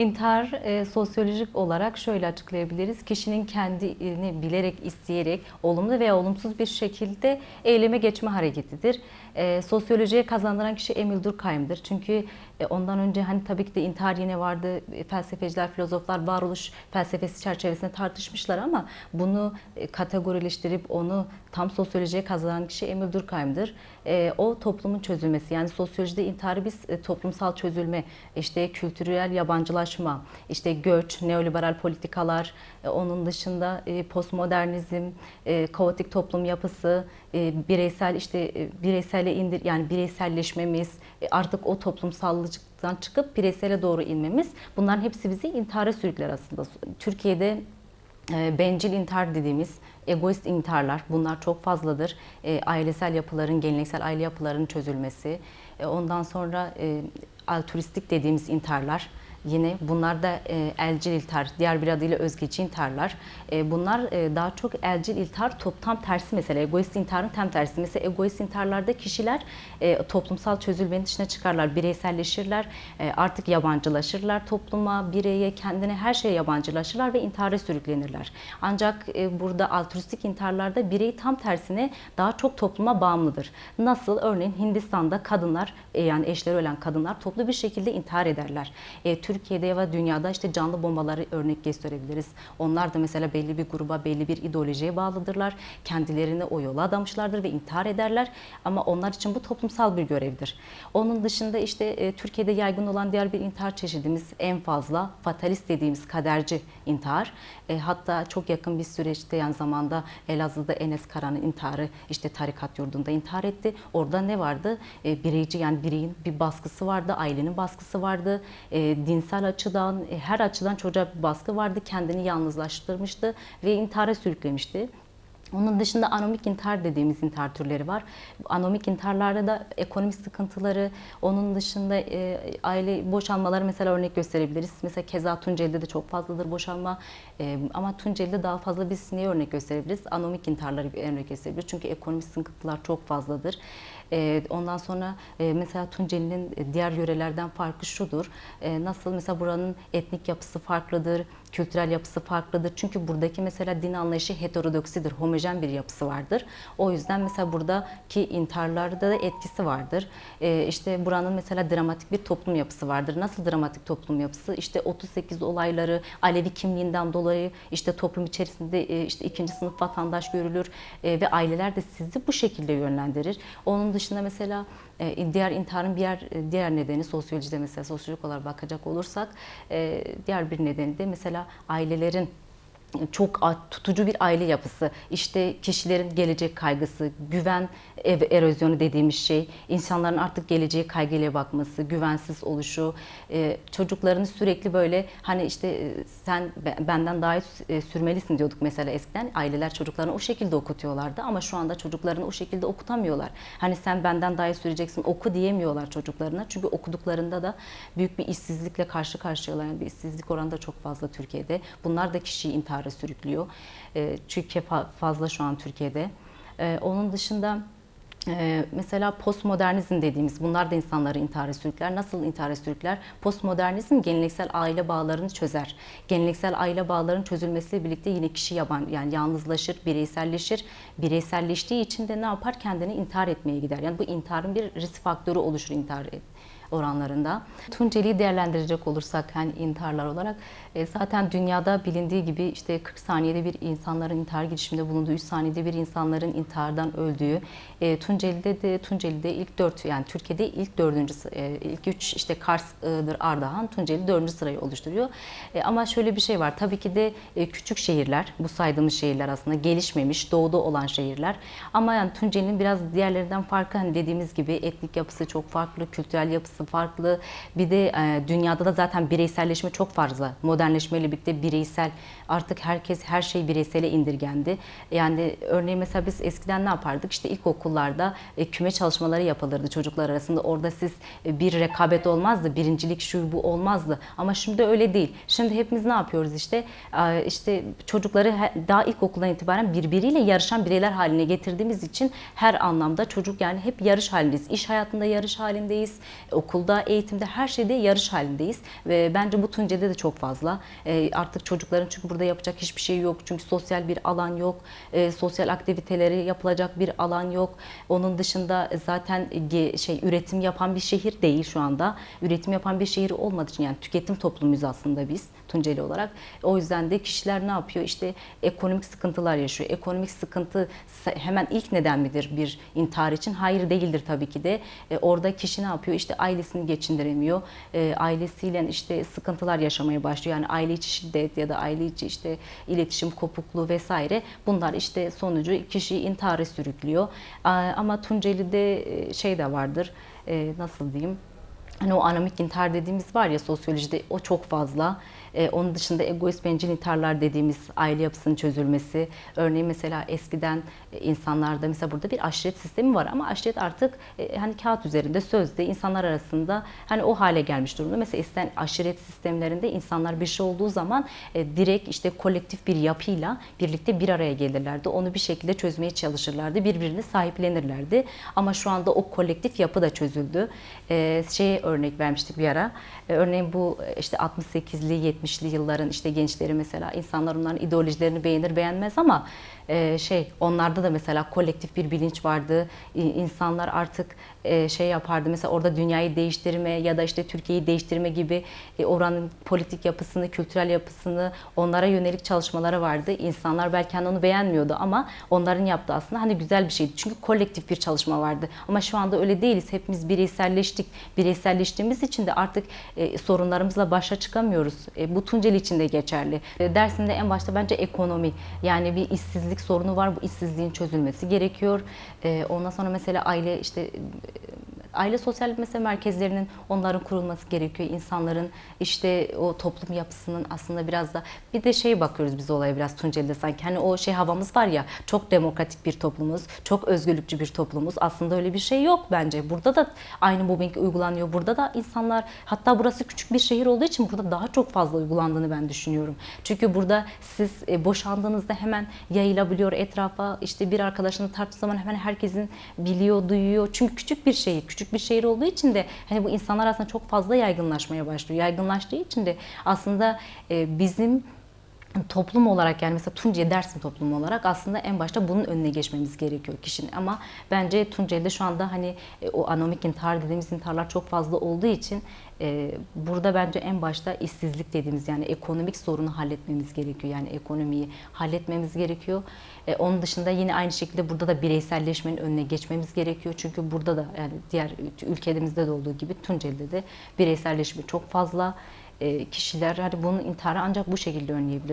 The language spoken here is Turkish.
İntihar e, sosyolojik olarak şöyle açıklayabiliriz. Kişinin kendini bilerek, isteyerek olumlu veya olumsuz bir şekilde eyleme geçme hareketidir. E, sosyolojiye kazandıran kişi Emil Durkheim'dir. Çünkü e, ondan önce hani tabii ki de intihar yine vardı. E, Felsefeciler, filozoflar varoluş felsefesi çerçevesinde tartışmışlar ama bunu e, kategorileştirip onu tam sosyolojiye kazanan kişi Emil Durkheim'dir. E, o toplumun çözülmesi yani sosyolojide intiharı biz e, toplumsal çözülme, işte kültürel yabancılaşma, işte göç, neoliberal politikalar, e, onun dışında e, postmodernizm, e, kaotik toplum yapısı, e, bireysel işte e, bireysele indir yani bireyselleşmemiz, e, artık o toplumsallıktan çıkıp bireysele doğru inmemiz bunların hepsi bizi intihara sürükler aslında. Türkiye'de e, bencil intihar dediğimiz egoist intiharlar bunlar çok fazladır. E, ailesel yapıların, geleneksel aile yapılarının çözülmesi. E, ondan sonra e, altruistik dediğimiz intiharlar. Yine bunlar da e, elcil iltihar, diğer bir adıyla özgeci intiharlar. E, bunlar e, daha çok elcil iltihar top, tam tersi mesela egoist intiharın tam tersi. Mesela egoist intiharlarda kişiler e, toplumsal çözülmenin dışına çıkarlar, bireyselleşirler, e, artık yabancılaşırlar topluma, bireye, kendine her şeye yabancılaşırlar ve intihara sürüklenirler. Ancak e, burada altruistik intiharlarda birey tam tersine daha çok topluma bağımlıdır. Nasıl? Örneğin Hindistan'da kadınlar e, yani eşleri ölen kadınlar toplu bir şekilde intihar ederler. E, Türkiye'de ve dünyada işte canlı bombaları örnek gösterebiliriz. Onlar da mesela belli bir gruba, belli bir ideolojiye bağlıdırlar. Kendilerini o yola adamışlardır ve intihar ederler. Ama onlar için bu toplumsal bir görevdir. Onun dışında işte e, Türkiye'de yaygın olan diğer bir intihar çeşidimiz en fazla fatalist dediğimiz kaderci intihar. E, hatta çok yakın bir süreçte yani zamanda Elazığ'da Enes Kara'nın intiharı işte tarikat yurdunda intihar etti. Orada ne vardı? E, bireyci yani bireyin bir baskısı vardı, ailenin baskısı vardı. E, dinsel açıdan, e, her açıdan çocuğa bir baskı vardı. Kendini yalnızlaştırmıştı ve intihara sürüklemişti. Onun dışında anomik intihar dediğimiz intihar türleri var. Anomik intiharlarda da ekonomik sıkıntıları, onun dışında e, aile boşanmaları mesela örnek gösterebiliriz. Mesela keza Tunceli'de de çok fazladır boşanma. E, ama Tunceli'de daha fazla biz neye örnek gösterebiliriz? Anomik intiharları örnek gösterebiliriz. Çünkü ekonomik sıkıntılar çok fazladır. E, ondan sonra e, mesela Tunceli'nin diğer yörelerden farkı şudur. E, nasıl mesela buranın etnik yapısı farklıdır, kültürel yapısı farklıdır. Çünkü buradaki mesela din anlayışı heterodoksidir, homojen bir yapısı vardır. O yüzden mesela buradaki intiharlarda da etkisi vardır. E, işte buranın mesela dramatik bir toplum yapısı vardır. Nasıl dramatik toplum yapısı? İşte 38 olayları Alevi kimliğinden dolayı işte toplum içerisinde e, işte ikinci sınıf vatandaş görülür e, ve aileler de sizi bu şekilde yönlendirir. Onun dışında mesela diğer intiharın bir yer, diğer nedeni sosyolojide mesela sosyolojik olarak bakacak olursak e, diğer bir nedeni de mesela ailelerin çok tutucu bir aile yapısı, işte kişilerin gelecek kaygısı, güven ev erozyonu dediğimiz şey, insanların artık geleceğe kaygıyla bakması, güvensiz oluşu, e, çocuklarını sürekli böyle hani işte e, sen benden daha iyi e, sürmelisin diyorduk mesela eskiden. Aileler çocuklarını o şekilde okutuyorlardı ama şu anda çocuklarını o şekilde okutamıyorlar. Hani sen benden daha iyi süreceksin oku diyemiyorlar çocuklarına. Çünkü okuduklarında da büyük bir işsizlikle karşı karşıyalar. Yani bir işsizlik oranı da çok fazla Türkiye'de. Bunlar da kişiyi intihara sürüklüyor. Çünkü fazla şu an Türkiye'de. Onun dışında ee, mesela postmodernizm dediğimiz bunlar da insanları intihara sürükler. Nasıl intihara sürükler? Postmodernizm geleneksel aile bağlarını çözer. Geleneksel aile bağlarının çözülmesiyle birlikte yine kişi yaban yani yalnızlaşır, bireyselleşir. Bireyselleştiği için de ne yapar? Kendini intihar etmeye gider. Yani bu intiharın bir risk faktörü oluşur intihar oranlarında. Tunceli'yi değerlendirecek olursak hani intiharlar olarak e, zaten dünyada bilindiği gibi işte 40 saniyede bir insanların intihar girişiminde bulunduğu, 3 saniyede bir insanların intihardan öldüğü. E, Tunceli'de de Tunceli'de ilk 4 yani Türkiye'de ilk 4. E, ilk 3 işte Kars'dır Ardahan, Tunceli 4. sırayı oluşturuyor. E, ama şöyle bir şey var. Tabii ki de küçük şehirler, bu saydığımız şehirler aslında gelişmemiş, doğuda olan şehirler. Ama yani Tunceli'nin biraz diğerlerinden farkı hani dediğimiz gibi etnik yapısı çok farklı, kültürel yapısı farklı. Bir de e, dünyada da zaten bireyselleşme çok fazla. Modernleşmeyle birlikte bireysel artık herkes her şey bireysele indirgendi. Yani örneğin mesela biz eskiden ne yapardık? İşte ilkokullarda e, küme çalışmaları yapılırdı çocuklar arasında. Orada siz e, bir rekabet olmazdı, birincilik şu bu olmazdı. Ama şimdi öyle değil. Şimdi hepimiz ne yapıyoruz işte? E, işte çocukları daha ilkokuldan itibaren birbiriyle yarışan bireyler haline getirdiğimiz için her anlamda çocuk yani hep yarış halindeyiz. İş hayatında yarış halindeyiz. Okul okulda, eğitimde her şeyde yarış halindeyiz. Ve bence bu Tunceli'de de çok fazla. E, artık çocukların çünkü burada yapacak hiçbir şey yok. Çünkü sosyal bir alan yok. E, sosyal aktiviteleri yapılacak bir alan yok. Onun dışında zaten şey üretim yapan bir şehir değil şu anda. Üretim yapan bir şehir olmadığı için yani tüketim toplumuyuz aslında biz Tunceli olarak. O yüzden de kişiler ne yapıyor? İşte ekonomik sıkıntılar yaşıyor. Ekonomik sıkıntı hemen ilk neden midir bir intihar için? Hayır değildir tabii ki de. E, orada kişi ne yapıyor? İşte ailesini geçindiremiyor. E, ailesiyle işte sıkıntılar yaşamaya başlıyor. Yani aile içi şiddet ya da aile içi işte iletişim kopukluğu vesaire. Bunlar işte sonucu kişiyi intihara sürüklüyor. A- Ama Tunceli'de e, şey de vardır. E, nasıl diyeyim? Hani o anomik intihar dediğimiz var ya sosyolojide o çok fazla. Ee, onun dışında egoist bencil intiharlar dediğimiz aile yapısının çözülmesi. Örneğin mesela eskiden e, insanlarda mesela burada bir aşiret sistemi var ama aşiret artık e, hani kağıt üzerinde sözde insanlar arasında hani o hale gelmiş durumda. Mesela eskiden aşiret sistemlerinde insanlar bir şey olduğu zaman e, direkt işte kolektif bir yapıyla birlikte bir araya gelirlerdi. Onu bir şekilde çözmeye çalışırlardı. Birbirini sahiplenirlerdi. Ama şu anda o kolektif yapı da çözüldü. E, şeye örnek vermiştik bir ara. E, örneğin bu e, işte 68'li 70'li yılların işte gençleri mesela insanlar onların ideolojilerini beğenir beğenmez ama e, şey onlarda da mesela kolektif bir bilinç vardı. İ- İnsanlar artık e, şey yapardı mesela orada dünyayı değiştirme ya da işte Türkiye'yi değiştirme gibi e, oranın politik yapısını, kültürel yapısını onlara yönelik çalışmaları vardı. İnsanlar belki hani onu beğenmiyordu ama onların yaptığı aslında hani güzel bir şeydi. Çünkü kolektif bir çalışma vardı. Ama şu anda öyle değiliz. Hepimiz bireyselleştik. Bireyselleştiğimiz için de artık e, sorunlarımızla başa çıkamıyoruz. E, bu Tunceli için de geçerli. E, dersinde en başta bence ekonomi. Yani bir işsizlik sorunu var. Bu işsizliğin çözülmesi gerekiyor. E, ondan sonra mesela aile işte aile sosyal mesela merkezlerinin onların kurulması gerekiyor. İnsanların işte o toplum yapısının aslında biraz da bir de şey bakıyoruz biz olaya biraz Tunceli'de sanki hani o şey havamız var ya çok demokratik bir toplumuz, çok özgürlükçü bir toplumuz. Aslında öyle bir şey yok bence. Burada da aynı mobbing uygulanıyor. Burada da insanlar hatta burası küçük bir şehir olduğu için burada daha çok fazla uygulandığını ben düşünüyorum. Çünkü burada siz e, boşandığınızda hemen yayılabiliyor etrafa. İşte bir arkadaşını tartıştığı zaman hemen herkesin biliyor, duyuyor. Çünkü küçük bir şehir, küçük bir şehir olduğu için de hani bu insanlar aslında çok fazla yaygınlaşmaya başlıyor. Yaygınlaştığı için de aslında e, bizim toplum olarak yani mesela Tunceli Dersim toplumu olarak aslında en başta bunun önüne geçmemiz gerekiyor kişinin. Ama bence Tunceli'de şu anda hani e, o anomik intihar dediğimiz intiharlar çok fazla olduğu için e, burada bence en başta işsizlik dediğimiz yani ekonomik sorunu halletmemiz gerekiyor. Yani ekonomiyi halletmemiz gerekiyor. E, onun dışında yine aynı şekilde burada da bireyselleşmenin önüne geçmemiz gerekiyor. Çünkü burada da yani diğer ülkelerimizde de olduğu gibi Tunceli'de de bireyselleşme çok fazla. Kişiler hani bunun intiharı ancak bu şekilde önleyebilir.